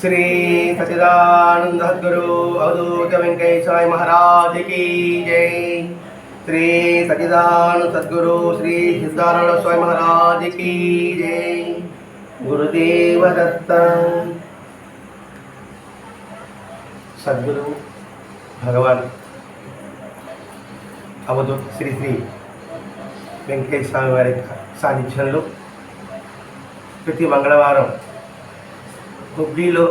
శ్రీ సచిదానంద సద్గురు అవధూత వెంకటేశ్వరాయ మహారాజ్కి జై శ్రీ సచిదానంద సద్గురు శ్రీ సిద్ధారాయణ స్వామి మహారాజ్కి జై గురుదేవదత్త సద్గురు భగవాన్ అవధూత్ శ్రీ శ్రీ వెంకటేశ్వర స్వామి వారి సాన్నిధ్యంలో ప్రతి మంగళవారం హుబ్లీలో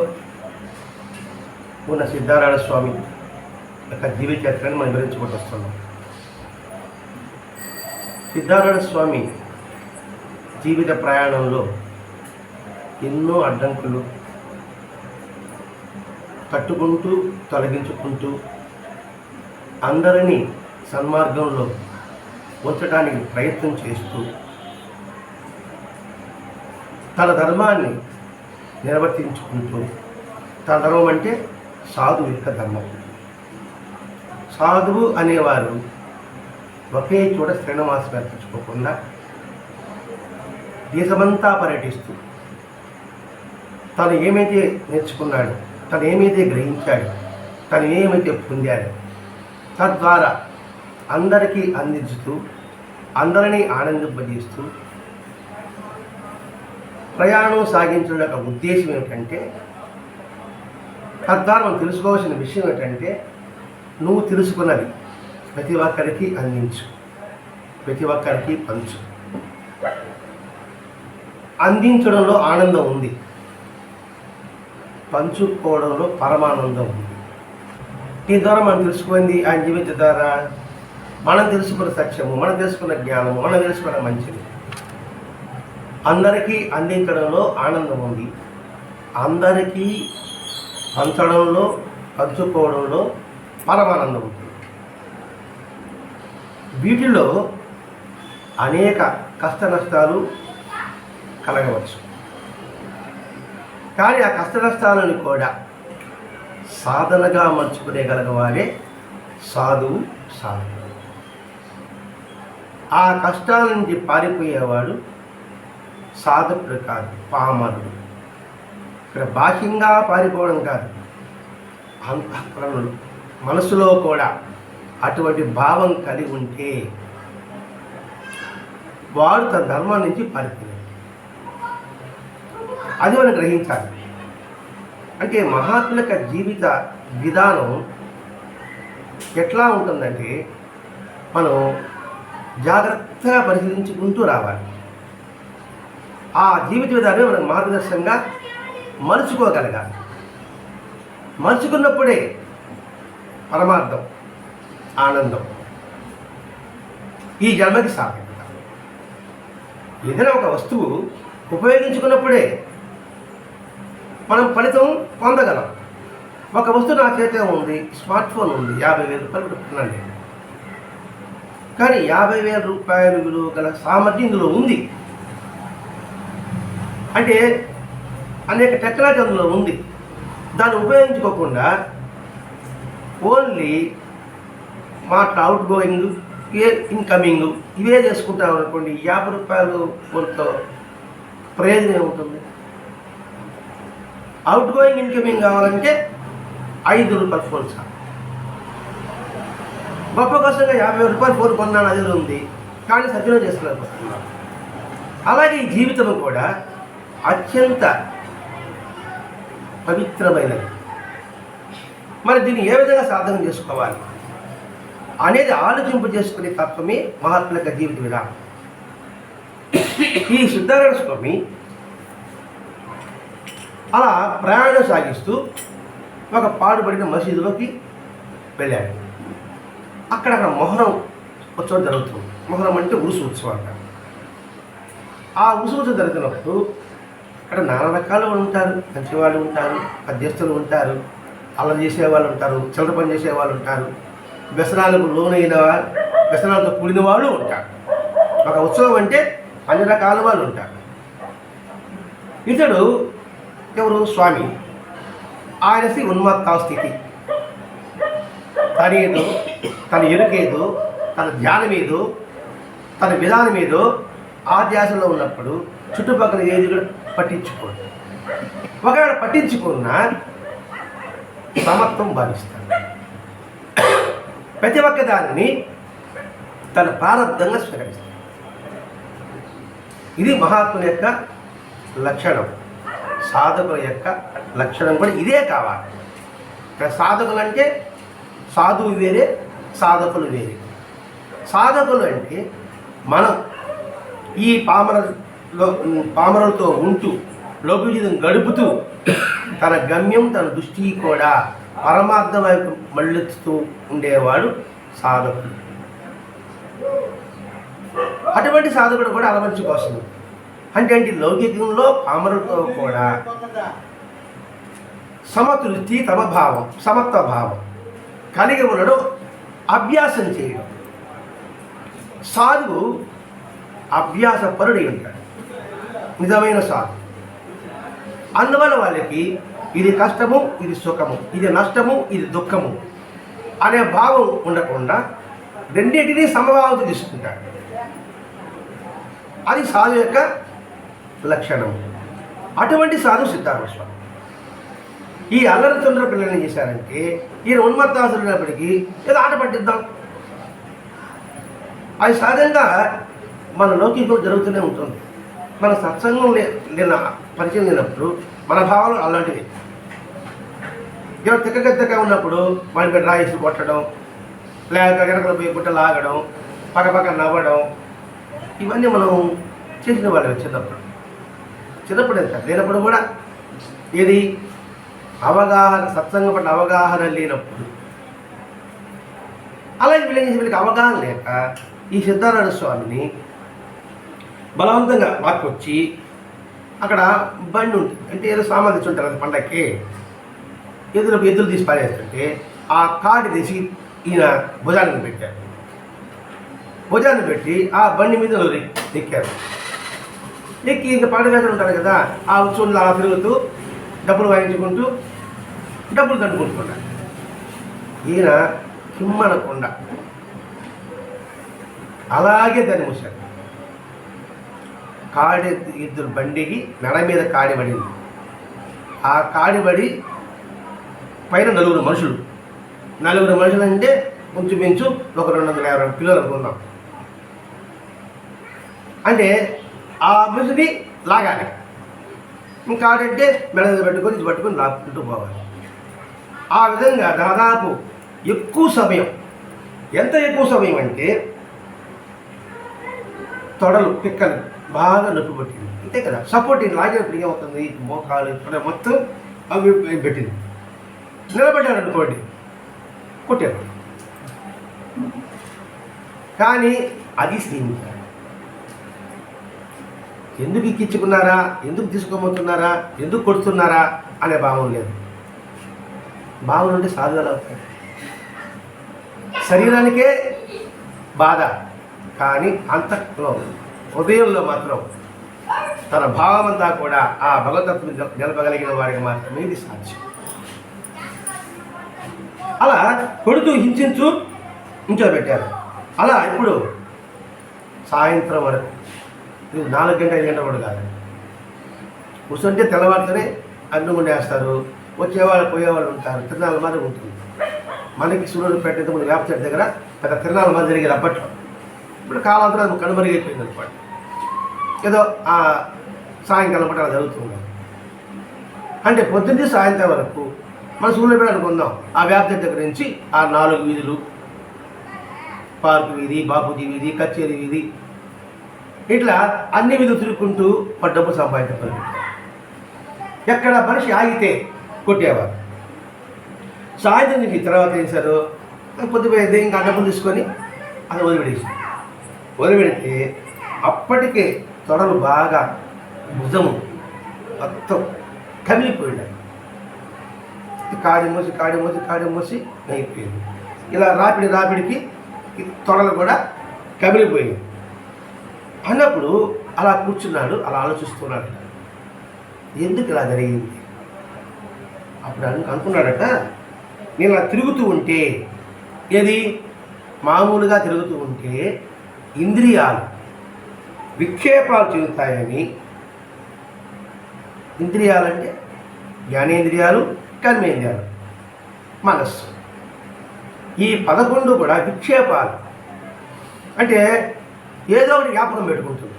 ఉన్న సిద్ధారాయణ స్వామి యొక్క జీవిత చరిత్రను మనం వివరించుకుంటూ వస్తున్నాం. సిద్ధారాయణ స్వామి జీవిత ప్రయాణంలో ఎన్నో అడ్డంకులు తట్టుకుంటూ తొలగించుకుంటూ అందరినీ సన్మార్గంలో ఉంచడానికి ప్రయత్నం చేస్తూ తన ధర్మాన్ని నిర్వర్తించుకుంటూ తన ధర్మం అంటే సాధువు యొక్క ధర్మం. సాధువు అనేవారు ఒకే చోట శ్రీనివాసం కల్పించుకోకుండా దేశమంతా పర్యటిస్తూ తను ఏమైతే నేర్చుకున్నాడు తను ఏమైతే గ్రహించాడు తను ఏమైతే పొందాడు తద్వారా అందరికీ అందించుతూ అందరినీ ఆనందింపజేస్తూ ప్రయాణం సాగించడం యొక్క ఉద్దేశం ఏమిటంటే తద్వారా మనం తెలుసుకోవాల్సిన విషయం ఏంటంటే నువ్వు తెలుసుకున్నది ప్రతి ఒక్కరికి అందించు. ప్రతి ఒక్కరికి పంచు. అందించడంలో ఆనందం ఉంది. పంచుకోవడంలో పరమానందం ఉంది. దీని ద్వారా మనం తెలుసుకుంది ఆయన జీవిత ద్వారా. మనం తెలుసుకున్న సత్యము మనం తెలుసుకున్న జ్ఞానము మనం తెలుసుకున్న మంచిది. అందరికీ అందించడంలో ఆనందం ఉంది. అందరికీ పంచడంలో పంచుకోవడంలో పరమానందం ఉంది. వీటిలో అనేక కష్ట నష్టాలు కలగవచ్చు. కానీ ఆ కష్ట నష్టాలను కూడా సాధనగా మలుచుకునేగలగవారే సాధువు సాధువు. ఆ కష్టాల నుంచి పారిపోయేవాడు సాధకుడు కాదు పామరుడు ఇక్కడ బాహ్యంగా పారిపోవడం కాదు అంతఃకరణుడు మనసులో కూడా అటువంటి భావం కలిగి ఉంటే వాడు తన ధర్మం నుంచి పారిపోయాడు అది మనం గ్రహించాలి. అంటే మహాత్ముల యొక్క జీవిత విధానం ఎట్లా ఉంటుందంటే మనం జాగ్రత్తగా పరిశీలించుకుంటూ రావాలి. ఆ జీవిత విధానం మనకు మార్గదర్శకంగా మలుచుకోగలగాలి. మలుచుకున్నప్పుడే పరమార్థం ఆనందం ఈ జన్మకి సార్థకత ఏదైనా ఒక వస్తువు ఉపయోగించుకున్నప్పుడే మనం ఫలితం పొందగలం. ఒక వస్తువు నా చేతే ఉంది స్మార్ట్ ఫోన్ ఉంది యాభై వేల రూపాయలు పెట్టుకున్నాను నేను కానీ యాభై వేల రూపాయలు విలువ గల సామర్థ్యం ఇందులో ఉంది. అంటే అనేక టెక్నాలజీ అందులో ఉంది. దాన్ని ఉపయోగించుకోకుండా ఓన్లీ మాట అవుట్ గోయింగ్ ఏ ఇన్కమింగ్ ఇవే చేసుకుంటాం అనుకోండి యాభై రూపాయలు ఫోన్తో ప్రయోజనం ఏముంటుంది అవుట్ గోయింగ్ ఇన్కమింగ్ కావాలంటే ఐదు రూపాయల ఫోన్ సార్. గొప్ప కోసంగా యాభై రూపాయలు ఫోన్ కొన్నాను అది ఉంది. కానీ సద్వినియోగం చేసుకోలేకపోతున్నాను అలాగే ఈ జీవితం కూడా అత్యంత పవిత్రమైనది. మరి దీన్ని ఏ విధంగా సాధన చేసుకోవాలి? అనేది ఆలోచింపు చేసుకునే తత్వమే మహాత్ముల యొక్క జీవిత విధానం. ఈ సిద్ధారాయణ స్వామి అలా ప్రయాణం సాగిస్తూ ఒక పాడుపడిన మసీదులోకి వెళ్ళాడు. అక్కడ అక్కడ మొహరం ఉత్సవం జరుగుతుంది. మొహరం అంటే ఉరుసు ఉత్సవం అంట ఆ ఉరుసు ఉత్సవం జరుగుతున్నప్పుడు అక్కడ నానా రకాలు ఉంటారు. మంచి వాళ్ళు ఉంటారు మధ్యస్థులు ఉంటారు అల్లరి చేసేవాళ్ళు ఉంటారు చిల్లర పని చేసేవాళ్ళు ఉంటారు. వ్యసనాలకు లోనైన వ్యసనాలతో కూడిన వాళ్ళు ఉంటారు. ఒక ఉత్సవం అంటే అన్ని రకాల వాళ్ళు ఉంటారు. ఇతడు ఎవరు? స్వామి. ఆయన శ్రీ ఉన్మత్తా స్థితి. తనేదో తన ఎరుకేదో తన ధ్యానం ఏదో తన విధానం ఏదో ఆ ధ్యాసలో ఉన్నప్పుడు చుట్టుపక్కల ఏది కూడా పట్టించుకోడు ఒకవేళ పట్టించుకున్నా సమత్వం భావిస్తాడు ప్రతి ఒక్క దానిని తన ప్రారంభంగా స్వీకరిస్తాడు ఇది మహాత్ముల యొక్క లక్షణం. సాధకుల యొక్క లక్షణం కూడా ఇదే కావాలి. సాధకులు అంటే సాధువు వేరే సాధకులు వేరే. సాధకులు అంటే మనం. ఈ లో పామరులతో ఉంటూ లౌకిక జీవితం గడుపుతూ తన గమ్యం తన దృష్టి కూడా పరమార్థం వైపు మళ్ళెత్తుతూ ఉండేవాడు సాధకుడు. అటువంటి సాధకుడు కూడా అలవర్చుకోసం అంటే అంటే లౌకికంలో పామరులతో కూడా సమతృప్తి సమభావం సమత్వ భావం కలిగి ఉండడం అభ్యాసం చేయడం. సాధువు అభ్యాస పరుడై ఉంటాడు. నిజమైన సాధు. అందువల్ల వాళ్ళకి ఇది కష్టము ఇది సుఖము ఇది నష్టము ఇది దుఃఖము అనే భావం ఉండకుండా రెండింటినీ సమభావంతో తీసుకుంటాడు. అది సాధు యొక్క లక్షణం. అటువంటి సాధు సిద్ధార్థ ఈ అల్లరి తొందర పిల్లలు ఏం చేశారంటే ఈయన ఉన్మత్తాసులున్నప్పటికీ ఏదో ఆట పట్టిద్దాం. అది సహజంగా మన లోకి జరుగుతూనే ఉంటుంది. మన సత్సంగం నిన్న లేన పరిచయం లేనప్పుడు మన భావాలు అలాంటివి. ఎవరు తిక్కగద్దగా ఉన్నప్పుడు వాడి మీద రాయిసి కొట్టడం లేక వెనకలు పోయి గుట్ట లాగడం పక్కపక్క నవ్వడం ఇవన్నీ మనం చేసిన వాళ్ళమే చిన్నప్పుడు. చిన్నప్పుడు ఎంత? లేనప్పుడు కూడా. ఏది? అవగాహన సత్సంగం పట్ల అవగాహన లేనప్పుడు. అలాగే వీళ్ళకి అవగాహన లేక ఈ సిద్ధారాయణ స్వామిని బలవంతంగా వాక్కొచ్చి అక్కడ బండి ఉంటుంది అంటే ఏదో సామాన్ తెచ్చి ఉంటారు అది పండక్కి ఎదురు ఎదురు తీసి పారేస్తుంటే ఆ కాడి తీసి ఈయన భుజానికి పెట్టారు. భుజాన్ని పెట్టి ఆ బండి మీద ఎక్కారు ఎక్కి ఇంకా పాడవేతలు ఉంటారు కదా ఆ ఉత్సవంలో అలా తిరుగుతూ డబ్బులు వాయించుకుంటూ డబ్బులు కట్టుకుంటున్నారు ఈయన కిమ్మనకుండా అలాగే దాన్ని మూసాడు కాడి ఇద్దరు బండికి మెడ మీద కాడి పడింది. ఆ కాడి పడి పైన నలుగురు మనుషులు. నలుగురు మనుషులు అంటే కొంచెం ఒక రెండు వందల యాభై కిలోలు అనుకున్నాం అంటే ఆ మనిషిని లాగాలి. ఇంకా ఆడంటే మెడ మీద పెట్టుకొని ఇది పట్టుకొని లాక్కుంటూ పోవాలి. ఆ విధంగా దాదాపు ఎక్కువ సమయం ఎంత ఎక్కువ సమయం అంటే తొడలు పిక్కలు బాగా నొప్పి పట్టింది అంతే కదా? సపోర్ట్ ఇది లాగినప్పుడు ఏమవుతుంది మోకాలు ఇక్కడ మొత్తం అవి పెట్టింది. నిలబడ్డాడు అనుకోండి కొట్టాడు కానీ అది స్నేహితుడు ఎందుకు ఎక్కించుకున్నారా ఎందుకు తీసుకోబోతున్నారా ఎందుకు కొడుతున్నారా అనే భావం లేదు. భావం ఉంటే సాధువులు అవుతాయి శరీరానికే బాధ కానీ అంతలో హృదయంలో మాత్రం తన భావమంతా కూడా ఆ భగవతత్వం నిలపగలిగిన వారికి మాత్రమే ఇది సాధ్యం. అలా కొడుతూ హింసించు ఇంట్లో పెట్టారు. అలా ఇప్పుడు సాయంత్రం వరకు ఇది నాలుగు గంట ఐదు గంటల కూడా కాదు. కూర్చుంటే తెల్లవారితోనే అన్నం వండేస్తారు వచ్చేవాళ్ళు పోయేవాళ్ళు ఉంటారు తిరునాళ్ళ మాదిరి ఉంటుంది. మనకి సూర్యుడు పెట్టేది మన వేప చెట్టు దగ్గర పెద్ద తిరునాళ్ళ మాదిరి జరిగేది అప్పట్లో. ఇప్పుడు కాలాంతరం కనుమరుగైపోయింది అనమాట ఏదో ఆ సాయంకాలం పూట అలా జరుగుతుంది. అంటే పొద్దున్నే సాయంత్రం వరకు మన సూర్యుడు అనుకుందాం ఆ వ్యాప్తి దగ్గర నుంచి ఆ నాలుగు వీధులు పార్కు వీధి బాపూజీ వీధి కచేరి వీధి ఇట్లా అన్ని వీధులు తిరుగుకుంటూ వాడు డబ్బు సంపాదించారు ఎక్కడ మనిషి ఆగితే కొట్టేవారు. సాయంత్రం నుంచి తర్వాత ఏం చేశారు? పొద్దుపోయేది ఇంకా డబ్బులు తీసుకొని అది వదిలిపెట్టేసి వదిలిపెడితే అప్పటికే తొడలు బాగా భుజము మొత్తం కమిలిపోయినాయి కాడి మూసి కాడి మూసి కాడి మూసి అయిపోయింది. ఇలా రాపిడి రాపిడికి తొడలు కూడా కమిలిపోయింది. అన్నప్పుడు అలా కూర్చున్నాడు అలా ఆలోచిస్తున్నాడు. ఎందుకు ఇలా జరిగింది? అప్పుడు అను అనుకున్నాడట నేను అలా తిరుగుతూ ఉంటే ఏది? మామూలుగా తిరుగుతూ ఉంటే ఇంద్రియాలు విక్షేపాలు చెందుతాయని. ఇంద్రియాలంటే జ్ఞానేంద్రియాలు కర్మేంద్రియాలు మనస్సు. ఈ పదకొండు కూడా విక్షేపాలు. అంటే ఏదో ఒకటి జ్ఞాపకం పెట్టుకుంటుంది.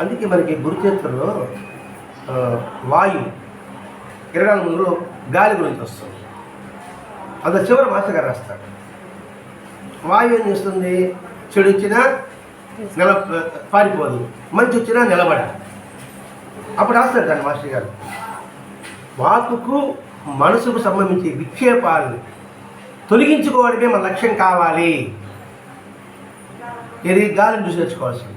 అందుకే మనకి గురుచేత్రంలో వాయు వాయువు ఇరవై నాలుగు గాలి గురించి వస్తుంది. అది చివరి మాస్టర్ గారు రాస్తాడు వాయువు ఏం చేస్తుంది? చెడు వచ్చినా నిల పారిపోదు. మంచి వచ్చినా నిలబడ అప్పుడు రాస్తాడు దాన్ని మాస్టర్ గారు. వాకుకు మనసుకు సంబంధించి విక్షేపాలను తొలగించుకోవడమే మన లక్ష్యం కావాలి. ఇది గాలిని చూసి తెచ్చుకోవాల్సింది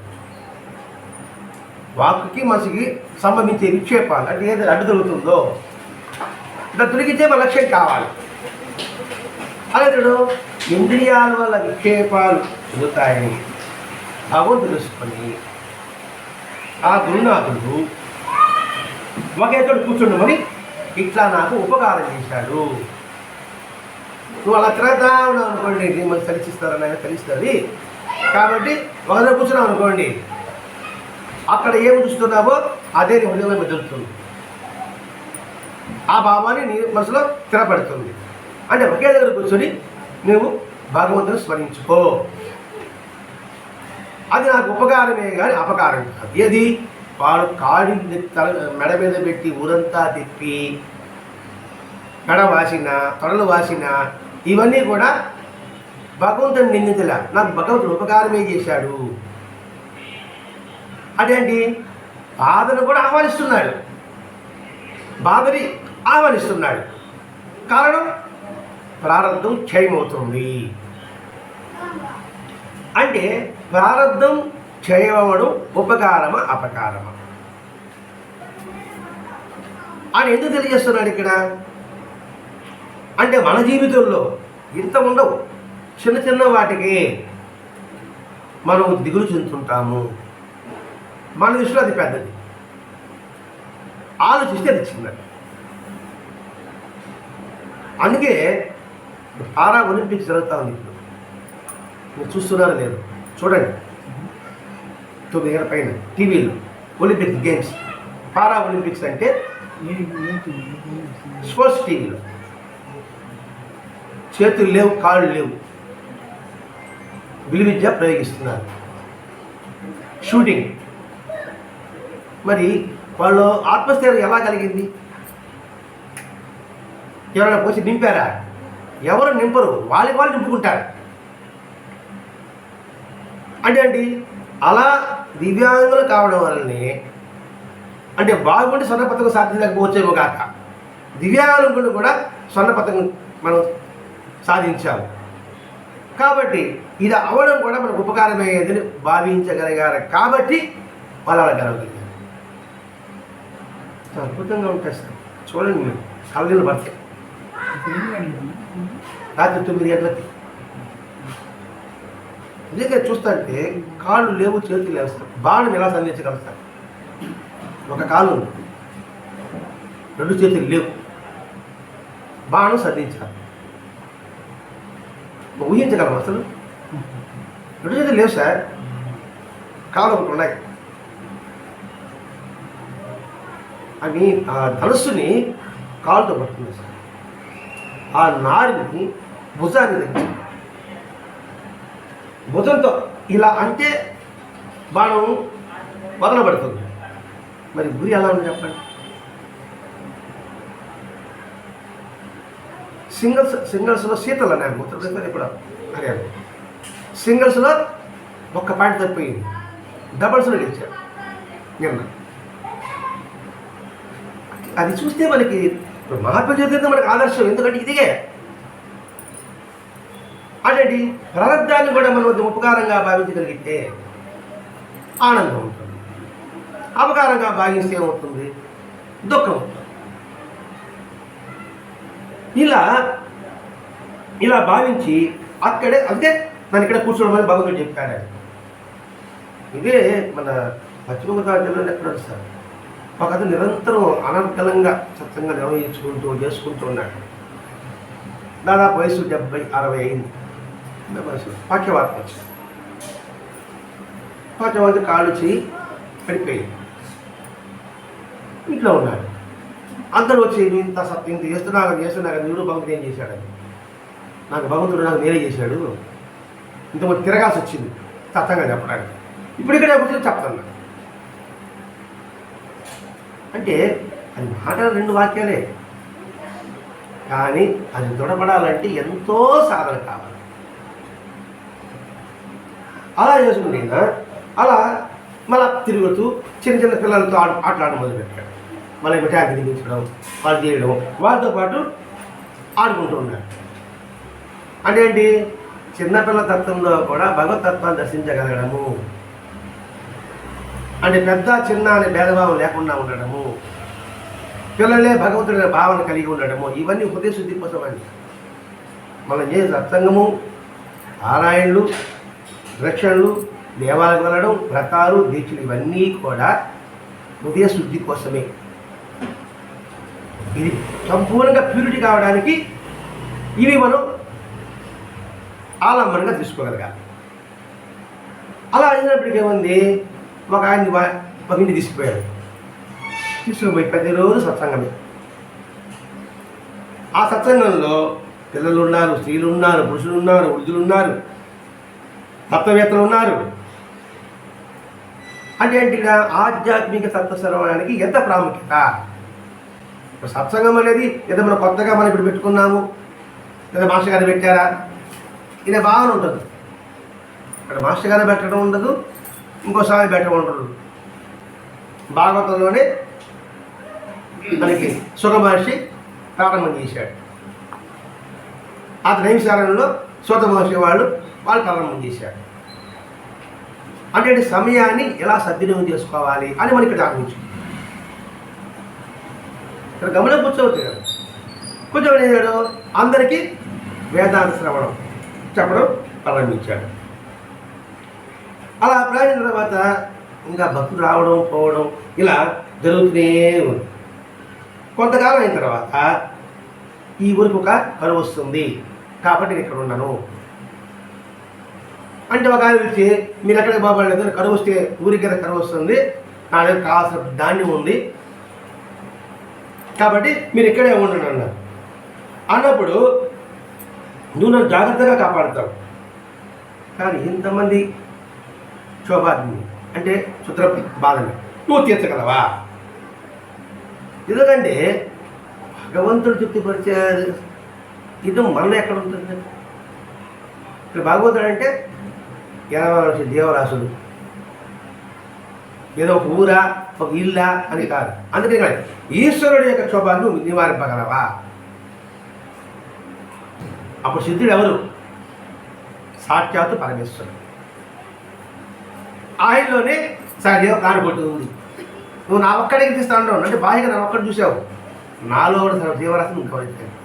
వాక్కుకి మనసుకి సంబంధించే విక్షేపాలు అంటే ఏది అడ్డు దొరుకుతుందో ఇట్లా తొలగించే మన లక్ష్యం కావాలి. అలాగే ఇంద్రియాల వల్ల విక్షేపాలు చెందుతాయని భగవంతుడు తెలుసుకొని ఆ గురునాథుడు ఒకే కూర్చుండమని ఇట్లా నాకు ఉపకారం చేశాడు. నువ్వు అలా తిరగతా ఉన్నావు అనుకోండి నేను తలిచిస్తారని ఆయన తలిస్తుంది కాబట్టి ఒకరిలో కూర్చున్నావు అనుకోండి అక్కడ ఏమి చూస్తున్నావో అదే నీ హృదయంలో మెదులుతుంది. ఆ భావాన్ని నీ మనసులో స్థిరపడుతుంది. అంటే ఒకే దగ్గర కూర్చొని నువ్వు భగవంతుని స్మరించుకో. అది నాకు ఉపకారమే కానీ అపకారం కాదు. ఏది? వాడు కాడి తల మెడ మీద పెట్టి ఊరంతా తిప్పి మెడ వాసిన తొడలు వాసిన ఇవన్నీ కూడా భగవంతుని నిందితుల. నాకు భగవంతుడు ఉపకారమే చేశాడు. అదేంటి? బాధను కూడా ఆహ్వానిస్తున్నాడు. బాధని ఆహ్వానిస్తున్నాడు. కారణం? ప్రారంధం క్షయమవుతుంది. అంటే ప్రారంధం క్షయమవడం ఉపకారమా అపకారమా? అని ఎందుకు తెలియజేస్తున్నాడు ఇక్కడ? అంటే మన జీవితంలో ఇంత ఉండవు. చిన్న చిన్న వాటికి మనం దిగులు చెందుతుంటాము. మన దృష్టిలో అది పెద్దది. ఆలోచిస్తే అది చిన్నది. అందుకే పారా ఒలింపిక్స్ జరుగుతూ ఉంది ఇప్పుడు. మీరు చూస్తున్నారో లేదు చూడండి. తొమ్మిది గంటల పైన టీవీలో ఒలింపిక్స్ గేమ్స్. పారా ఒలింపిక్స్ అంటే స్పోర్ట్స్ టీవీలో. చేతులు లేవు కాళ్ళు లేవు. విలువిద్య ప్రయోగిస్తున్నారు. షూటింగ్. మరి వాళ్ళు ఆత్మస్థైర్యం ఎలా కలిగింది? ఎవరైనా పోసి నింపారా? ఎవరు నింపరు వాళ్ళకి వాళ్ళు నింపుకుంటారు. అంటే అండి అలా దివ్యాంగులు కావడం వల్లనే అంటే బాగుండి స్వర్ణ పథకం సాధించకపోవచ్చేమో కాక దివ్యాంగులు కూడా స్వర్ణ పథకం మనం సాధించాము. కాబట్టి ఇది అవడం కూడా మనకు ఉపకారమయ్యేదని భావించగలిగారు. కాబట్టి వాళ్ళు అలా గెలవగలిగారు అద్భుతంగా ఉంటాయి సార్. చూడండి మీరు. కలగలు పడతాయి రాత్రి తొమ్మిది గంటలకి. నిజంగా చూస్తాంటే కాళ్ళు లేవు చేతులు లేవు. బాణం ఎలా సంధించగలుగుతారు? ఒక కాలు ఉంది. రెండు చేతులు లేవు. బాణం సంధించాలి. ఊహించగలం అసలు? రెండు చేతులు లేవు సార్. కాలు ఒకటి ఉన్నాయి. అని ఆ ధనుస్సుని కాలుతో పడుతుంది సార్. ఆ నారిని భుజాన్ని తెచ్చి భుజంతో ఇలా అంటే బాణం వదలబడుతుంది. మరి గురి ఎలా ఉంది చెప్పండి? సింగిల్స్ సింగిల్స్లో శీతలు నేను ఉత్తరప్రదేశ్ ఇప్పుడు హర్యానా సింగిల్స్లో ఒక్క పాయింట్ తప్పిపోయింది. డబల్స్లో గెలిచారు. నిన్న. అది చూస్తే మనకి ఇప్పుడు మహాత్మ జ్యోతిర్ది మనకు ఆదర్శం ఎందుకంటే ఇదిగే. అంటే ప్రారంధాన్ని కూడా మనం ఉపకారంగా భావించగలిగితే ఆనందం ఉంటుంది. అపకారంగా భావిస్తే ఏమవుతుంది? దుఃఖం ఉంటుంది. ఇలా ఇలా భావించి అక్కడే అంతే నన్ను ఇక్కడ కూర్చోవడం భగవంతుడు చెప్పాడు. ఇదే మన పశ్చిమ గోదావరి జిల్లాలో ఎక్కడ సార్? ఒక అతను నిరంతరం అనర్గళంగా సత్యంగా నిర్వహించుకుంటూ చేసుకుంటూ ఉన్నాడు. దాదాపు వయసు డెబ్బై అరవై అయింది. చిన్న వయసు వచ్చింది. పాఠ్యవార్త కాళ్ళు చేయి పడిపోయింది. ఇంట్లో ఉన్నాడు. అందరూ వచ్చి ఇంత సత్యం ఇంత చేస్తున్నా కదా చేస్తున్నా కదా వీడు భగవంతుడు ఏం చేశాడని నాకు భగవంతుడు నాకు నేనే చేశాడు. ఇంతమంది తిరగాల్సి వచ్చింది. సత్తంగా చెప్పడానికి. ఇప్పుడు ఇక్కడే కూర్చొని చెప్తాను. అంటే అది మాటలు రెండు వాక్యాలే. కానీ అది దృఢపడాలంటే ఎంతో సాధన కావాలి. అలా చేసుకుంటే అలా మళ్ళా తిరుగుతూ చిన్న చిన్న పిల్లలతో ఆడు ఆటలాడడం మొదలుపెట్టాడు. మళ్ళీ మిఠాయి తినిపించడం వాళ్ళు తీయడం వాళ్ళతో పాటు ఆడుకుంటూ ఉన్నాడు. అంటే ఏంటి? చిన్నపిల్ల తత్వంలో కూడా భగవతత్వాన్ని దర్శించగలగడము. అంటే పెద్ద చిన్న అనే భేదభావం లేకుండా ఉండడము పిల్లలే భగవంతుడి భావన కలిగి ఉండడము ఇవన్నీ హృదయ శుద్ధి కోసమని మనం చేసే సత్సంగము పారాయణలు రక్షణలు దేవాలకు వెళ్ళడం వ్రతాలు దీక్షలు ఇవన్నీ కూడా హృదయ శుద్ధి కోసమే. ఇది సంపూర్ణంగా ప్యూరిటీ కావడానికి ఇవి మనం ఆలంబనంగా తీసుకోగలగాలి. అలా అయినప్పటికీ ఏముంది? ఒక ఆయన్ని వా- ఒక తీసుకుపోయారు. తీసుకుపోయి ప్రతిరోజు సత్సంగమే. ఆ సత్సంగంలో పిల్లలు ఉన్నారు స్త్రీలు ఉన్నారు పురుషులు ఉన్నారు వృద్ధులు ఉన్నారు తత్వవేత్తలు ఉన్నారు అంటే ఏంటిగా ఆధ్యాత్మిక తత్వశ్రవణానికి ఎంత ప్రాముఖ్యత? సత్సంగం అనేది ఏదో మనం కొత్తగా మనం ఇప్పుడు పెట్టుకున్నాము. లేదా మాస్టర్ గారు పెట్టారా? ఇదే భావన ఉంటుంది. ఇక్కడ మాస్టర్ గారు పెట్టడం ఉండదు. ఇంకోసారి పెట్టడం ఉండదు భాగవతంలోనే మనకి సుఖ మహర్షి ప్రారంభం చేశాడు. ఆ నిమిషాలలో సూత మహర్షి వాళ్ళు వాళ్ళు ప్రారంభం చేశారు. అంటే సమయాన్ని ఎలా సద్వినియోగం చేసుకోవాలి అని మనకి ఇక్కడ ఆలోచించు ఇక్కడ గమనం కూర్చోవచ్చు కొంచెం కూర్చోని అందరికీ వేదాంత శ్రవణం చెప్పడం ప్రారంభించాడు. అలా ప్రారంభించిన తర్వాత ఇంకా భక్తులు రావడం పోవడం ఇలా జరుగుతూనే ఉంది. కొంతకాలం అయిన తర్వాత ఈ ఊరికి ఒక కరువు వస్తుంది. కాబట్టి నేను ఇక్కడ ఉన్నాను అంటే ఒక ఆయన వచ్చి మీరు ఎక్కడికి బాగోలేదు కరువు వస్తే ఊరికి కదా కరువు వస్తుంది. నా దగ్గర కావాల్సిన ధాన్యం ఉంది. కాబట్టి మీరు ఇక్కడే ఉండండి అన్నారు. అన్నప్పుడు నువ్వు నన్ను జాగ్రత్తగా కాపాడుతావు. కానీ ఇంతమంది క్షోభాగ్ని అంటే క్షుద్ర బాధని నువ్వు తీర్చగలవా? ఎందుకంటే భగవంతుడు తృప్తిపరిచే ఇది మనలో ఎక్కడ ఉంటుంది? ఇక్కడ భాగవతుడు అంటే ఎనభై దేవరాశుడు ఏదో ఒక ఊరా ఒక ఇల్లా అని కాదు. అందుకే కాదు ఈశ్వరుడి యొక్క క్షోభాన్ని నివారింపగలవా? అప్పుడు సిద్ధుడు ఎవరు? సాక్షాత్తు పరమేశ్వరుడు. ఆయిల్లోనే సహదేవ కానుకొట్టు ఉంది నువ్వు నా ఒక్కడికి తీస్తా ఉన్నావు అంటే బాహ్యంగా నన్ను ఒక్కటి చూసావు. నాలో కూడా సర్వ జీవరాశిని గౌరవించాను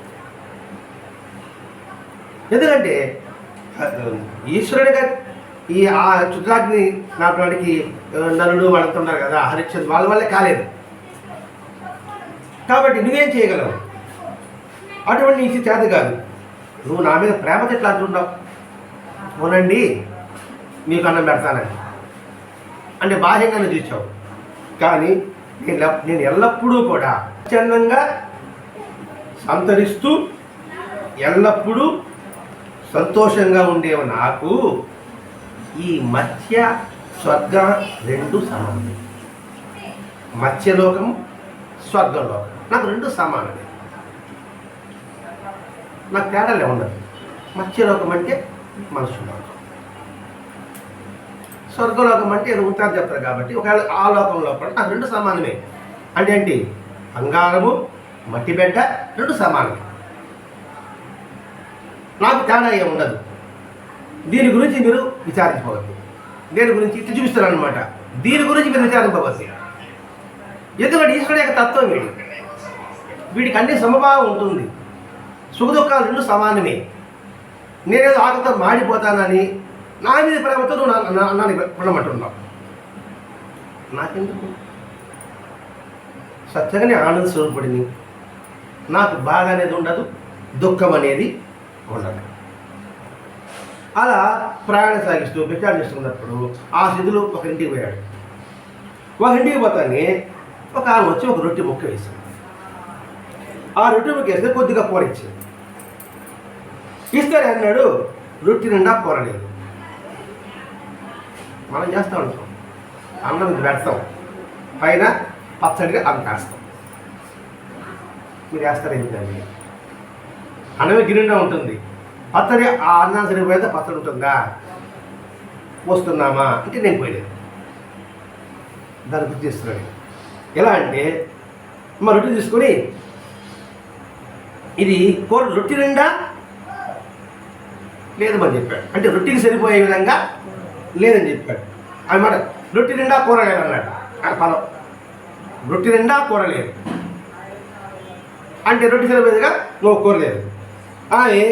ఎందుకంటే ఈశ్వరుడిగా ఈ ఆ చుట్టాగ్ని నాటికి నలుడు వాళ్ళంతా కదా హరిచంద్ వాళ్ళ వల్లే కాలేదు. కాబట్టి నువ్వేం చేయగలవు? అటువంటి నీ చేత కాదు. నువ్వు నా మీద ప్రేమతో ఎట్లా అంటున్నావు. అవునండి. మీకు అన్నం పెడతానండి. అంటే బాహ్యంగానే చూసావు. కానీ నేను నేను ఎల్లప్పుడూ కూడా స్వచ్ఛందంగా సంతరిస్తూ ఎల్లప్పుడూ సంతోషంగా ఉండేవి నాకు ఈ మత్స్య స్వర్గ రెండు సమానమే. మత్స్యలోకం స్వర్గలోకం నాకు రెండు సమానమే. నాకు తేడాలే ఉండదు. మత్స్యలోకం అంటే మనసు లోకం స్వర్గలోకం అంటే ఏదో ఉంటారు చెప్తారు కాబట్టి ఒకవేళ ఆ లోకంలో కూడా నాకు రెండు సమానమే. అంటే ఏంటి? బంగారము మట్టి బిడ్డ రెండు సమానమే. నాకు తేడా ఏమి ఉండదు. దీని గురించి మీరు విచారించుకోవద్దు దీని గురించి ఇట్లా చూపిస్తాను అనమాట దీని గురించి మీరు విచారింపవద్దు ఎందుకంటే ఈశ్వరుడు యొక్క తత్వం వీడి వీడికి అన్ని సమభావం ఉంటుంది. సుఖదుఖాలు రెండు సమానమే. నేనేదో ఆకలితో మాడిపోతానని నా మీద ప్రేమతో నువ్వు నా- నన్ను ఉండమంటున్నావు నాకెందుకు? సత్యంగానే ఆనంద స్వరూపుడిని నాకు బాధ అనేది ఉండదు దుఃఖం అనేది ఉండదు. అలా ప్రయాణం సాగిస్తూ ప్రచారం చేసుకున్నప్పుడు ఆ స్థితిలో ఒక ఇంటికి పోయాడు. ఒక ఇంటికి పోతానే ఒక ఆమె వచ్చి ఒక రొట్టె ముక్క వేసింది. ఆ రొట్టె ముక్క వేస్తే కొద్దిగా కూర ఇచ్చింది. ఇస్తారే అన్నాడు? రొట్టె నిండా కూర లేదు. మనం చేస్తూ ఉంటాం. అన్నం పెడతాం. పైన పచ్చడిగా అన్నం కాస్తాం. మీరు వేస్తారు ఏంటండి అన్నమే గిన్నెగా ఉంటుంది. పచ్చడి ఆ అన్నం సరిపోయితే పచ్చడి ఉంటుందా? వస్తున్నామా అంటే నేను పోయలేదు. దాన్ని గుర్తు చేస్తున్నాడు ఎలా అంటే మా రొట్టె తీసుకొని ఇది కూర రొట్టె నిండా లేదమని చెప్పాడు. అంటే రొట్టెకి సరిపోయే విధంగా లేదని చెప్పాడు. అనమాట రొట్టి నిండా కూర లేదన్నాడు ఆ పదం రొట్టి నిండా కూర లేదు అంటే రొట్టి సరిపోయేదిగా నువ్వు కూర లేదు. అని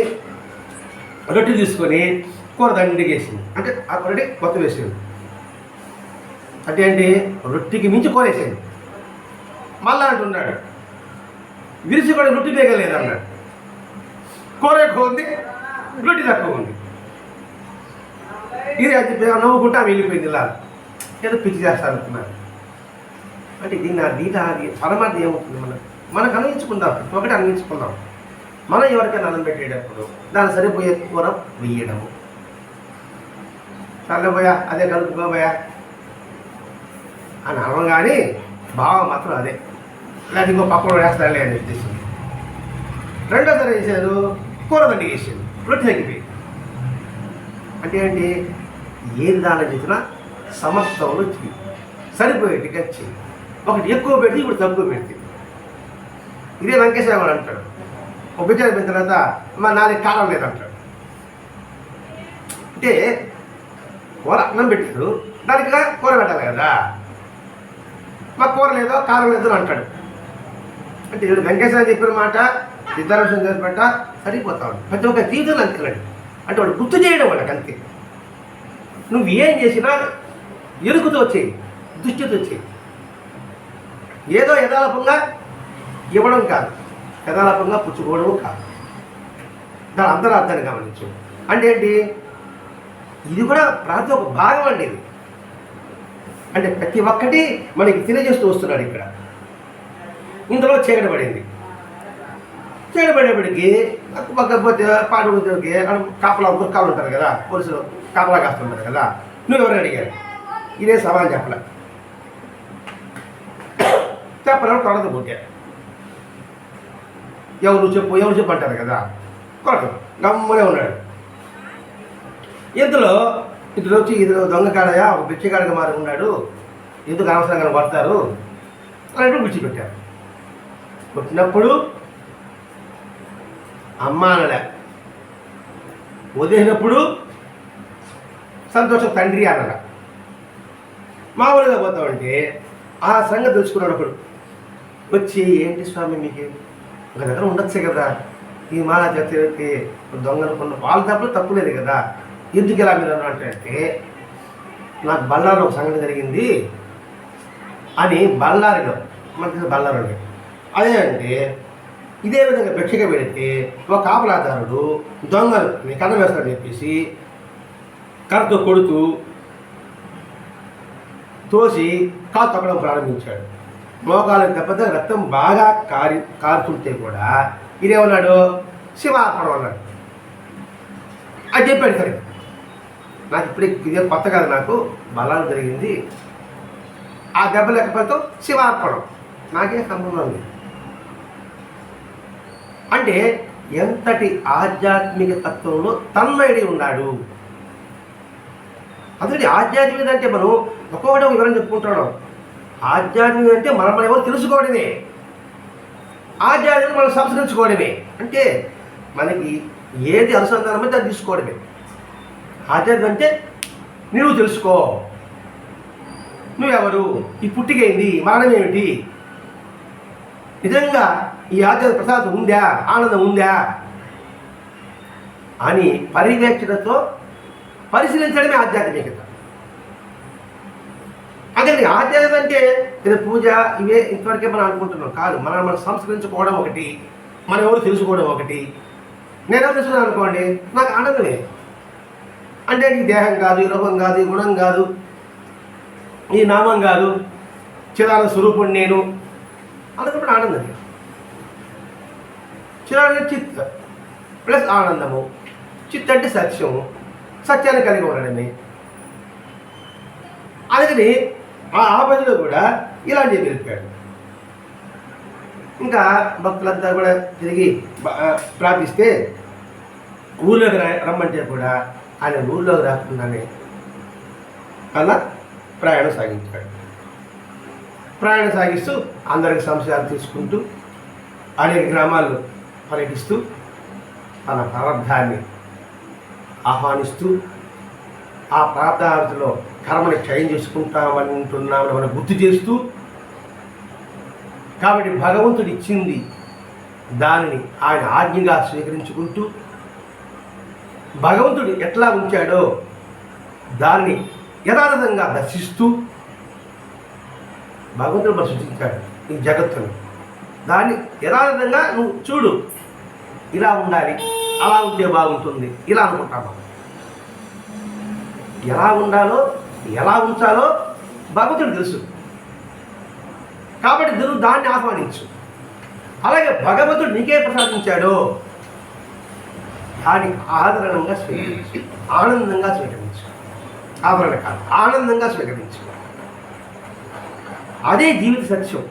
రొట్టె తీసుకొని కూర దండికి వేసింది అంటే ఆ కూరటి కొత్త వేసింది. అంటే ఏంటి? రొట్టెకి మించి కూర వేసింది. మళ్ళా అంటున్నాడు విరిచి కూడా రొట్టి వేయగలేదు అన్నాడు కూర ఎక్కువ ఉంది రొట్టి తక్కువ ఉంది. ఇది అది చెప్పి నవ్వుకుంటా వెళ్ళిపోయింది ఇలా. ఏదో పిచ్చి చేస్తారు అనుకున్నాను. అంటే దీన్ని దీని అది పరమార్థం ఏమవుతుంది మనం మనకు అన్వించుకుందాం ఒకటి అందించుకుందాం మనం ఎవరికైనా అన్నం పెట్టేటప్పుడు దాని సరిపోయే కూర వేయడము చల్లబోయా అదే కలుపుకోబోయా అని అనడం కానీ భావం మాత్రం అదే. లేకపోతే ఇంకో పక్కన వేస్తానులే అని ఉద్దేశం రెండోసారి వేసారు కూర దండి వేసాడు రొట్టె తగ్గిపోయి అంటే ఏంటి ఏది దానం చేసినా సమస్తంలో చెయ్యి. సరిపోయేట్టుగా చెయ్యి. ఒకటి ఎక్కువ పెడితే ఇప్పుడు తక్కువ పెడితే. ఇదే వెంకటేశ్వర గారు అంటాడు. ఒక బిడ్డ తర్వాత మా నాలుగు కాలం లేదంటాడు అంటే కూర అన్నం పెట్టారు దానికి కూర పెట్టాలి కదా. మా కూర లేదో కారం లేదో అంటాడు. అంటే ఇప్పుడు వెంకటేశ్వర చెప్పిన మాట సిద్ధారామకృష్ణ చెప్పిన మాట సరిపోతా ఉంటాడు ప్రతి ఒక్క జీవితంలో అంతేనండి. అంటే వాడు గుర్తు చేయడం వాళ్ళకి అంతే. నువ్వు ఏం చేసినా ఎరుకుతో వచ్చేయి దుష్టితో వచ్చేయి ఏదో యథాలపంగా ఇవ్వడం కాదు. యథాలపంగా పుచ్చుకోవడం కాదు. దాని అంతరార్థాన్ని గమనించు. అంటే ఏంటి? ఇది కూడా ప్రాంతం ఒక భాగం అండి ఇది. అంటే ప్రతి ఒక్కటి మనకి తెలియజేస్తూ వస్తున్నాడు ఇక్కడ. ఇందులో చీకటి పడింది. చీకటి పక్కపోతే పాడు ఉద్యోగి కాపలా గుర్కాలు ఉంటారు కదా పోలీసులు కాపలా కాస్తుంటారు కదా నువ్వు ఎవరు అడిగారు? ఇదే సవాల్ చెప్పలే. చెప్పలేడు కొడత పోతే. ఎవరు చెప్పు ఎవరు చెప్పు అంటారు కదా? కొడత గమ్మనే ఉన్నాడు. ఇందులో ఇద్దరు వచ్చి ఇద్దరు దొంగకాడయా ఒక బిచ్చగాడిగా మారి ఉన్నాడు. ఎందుకు అనవసరంగా పడతారు అన్నట్టు విడిచిపెట్టారు పుట్టినప్పుడు అమ్మ అనలే. వదిలినప్పుడు సంతోషం తండ్రి అనలే. మామూలుగా పోతామంటే ఆ సంగతి తెలుసుకున్నాడు ఒకడు. వచ్చి ఏంటి స్వామి మీకు? ఒక దగ్గర ఉండొచ్చే కదా. ఈ మాల జాతీయకి దొంగలు కొన్న వాళ్ళ తప్పులు తప్పు లేదు కదా. ఎందుకు ఇలా మీరు అంటే నాకు బళ్ళారు ఒక సంగతి జరిగింది. అని బళ్ళారిలో మనకి బళ్ళారి అదే అంటే ఇదే విధంగా భిక్షగా పెడితే ఒక కాపలాదారుడు దొంగలు నీ కన్న వేస్తాడని చెప్పేసి కర్రతో కొడుతూ తోసి కాలు తొక్కడం ప్రారంభించాడు. మోకాలకు దెబ్బతో రక్తం బాగా కారి కారుతుంటే కూడా ఇదేమన్నాడు? శివార్పణం అన్నాడు. అది చెప్పాడు సరే. నాకు ఇప్పుడే ఇదే కొత్త కాదు నాకు బలాలు జరిగింది. ఆ దెబ్బ లేకపోతే శివార్పణం. నాకే సంబంధం లేదు. అంటే ఎంతటి ఆధ్యాత్మిక తత్వంలో తన్మయుడి ఉన్నాడు? అందుకని ఆధ్యాత్మికత అంటే మనం ఒక్కొక్కటి ఒక వివరం చెప్పుకుంటున్నాం. ఆధ్యాత్మికత అంటే మనం మనం ఎవరు తెలుసుకోవడమే. ఆధ్యాత్మిక మనం సంస్కరించుకోవడమే. అంటే మనకి ఏది అనుసంధానం అయితే అది తీసుకోవడమే. ఆధ్యాత్మిక అంటే నువ్వు తెలుసుకో. నువ్వెవరు? ఈ పుట్టికైంది మరణం ఏమిటి? నిజంగా ఈ ఆధ్యాత్మిక ప్రసాదం ఉందా? ఆనందం ఉందా? అని పర్యవేక్షణతో పరిశీలించడమే ఆధ్యాత్మికత అదే ఆధ్యాత్మికత అంటే ఇది పూజ ఇవే ఇంతవరకే మనం అనుకుంటున్నాం. కాదు మనం మనం సంస్కరించుకోవడం ఒకటి మనం ఎవరు తెలుసుకోవడం ఒకటి. నేను తెలుసుకున్నాను అనుకోండి నాకు ఆనందమే. అంటే ఈ దేహం కాదు ఈ రూపం కాదు ఈ గుణం కాదు ఈ నామం కాదు చిరాల స్వరూపుడు నేను అనుకున్నప్పుడు ఆనందం చిదాన చిత్ ప్లస్ ఆనందము చిత్ అంటే సత్యము సత్యాన్ని కలిగి ఉండడమే అందుకని ఆ ఆపదలో కూడా ఇలాంటివి గెలిపాడు ఇంకా భక్తులంతా కూడా తిరిగి ప్రాపిస్తే ప్రార్థిస్తే ఊళ్ళోకి రా- రమ్మంటే కూడా ఆయన ఊళ్ళోకి రాకుండానే అలా ప్రయాణం సాగించాడు ప్రయాణం సాగిస్తూ అందరికి సంశయాలు తీసుకుంటూ అనేక గ్రామాలు పర్యటిస్తూ తన ప్రారంభాన్ని ఆహ్వానిస్తూ ఆ ప్రార్థార్థలో కర్మని క్షయం చేసుకుంటామంటున్నామని మనం గుర్తు చేస్తూ కాబట్టి భగవంతుడు ఇచ్చింది దానిని ఆయన ఆజ్ఞగా స్వీకరించుకుంటూ భగవంతుడు ఎట్లా ఉంచాడో దాన్ని యథాతథంగా దర్శిస్తూ భగవంతుడు మన సృష్టించాడు ఈ జగత్తును. దాన్ని యథావిధంగా నువ్వు చూడు. ఇలా ఉండాలి. అలా ఉంటే బాగుంటుంది. ఇలా అనుకుంటాము ఎలా ఉండాలో ఎలా ఉంచాలో భగవంతుడు తెలుసు. కాబట్టి నువ్వు దాన్ని ఆహ్వానించు. అలాగే భగవంతుడు నీకే ప్రసాదించాడో దాన్ని ఆదరణంగా స్వీకరించు. ఆనందంగా స్వీకరించు. ఆదరణ కాదు ఆనందంగా స్వీకరించు. అదే జీవిత సత్యం.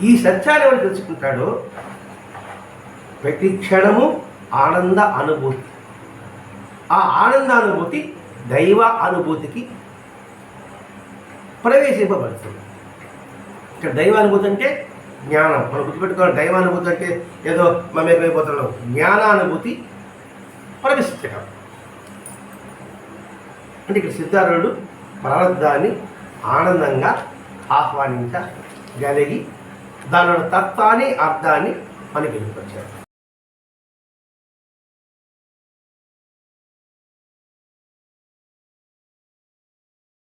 ఈ సత్యాన్ని ఎవరు తెలుసుకుంటాడో? ప్రతి క్షణము ఆనంద అనుభూతి. ఆ ఆనంద అనుభూతి దైవ అనుభూతికి ప్రవేశింపబడుతుంది. ఇక్కడ దైవానుభూతి అంటే జ్ఞానం. మనం గుర్తుపెట్టుకోవాలి దైవానుభూతి అంటే ఏదో మమేకమైపోతున్నాం జ్ఞానానుభూతి ప్రవేశించడం అంటే ఇక్కడ సిద్ధారుడు ప్రారంధాన్ని ఆనందంగా ఆహ్వానించగలిగి దానిలో తత్వాన్ని అర్థాన్ని మనకి వెళ్ళిపోయారు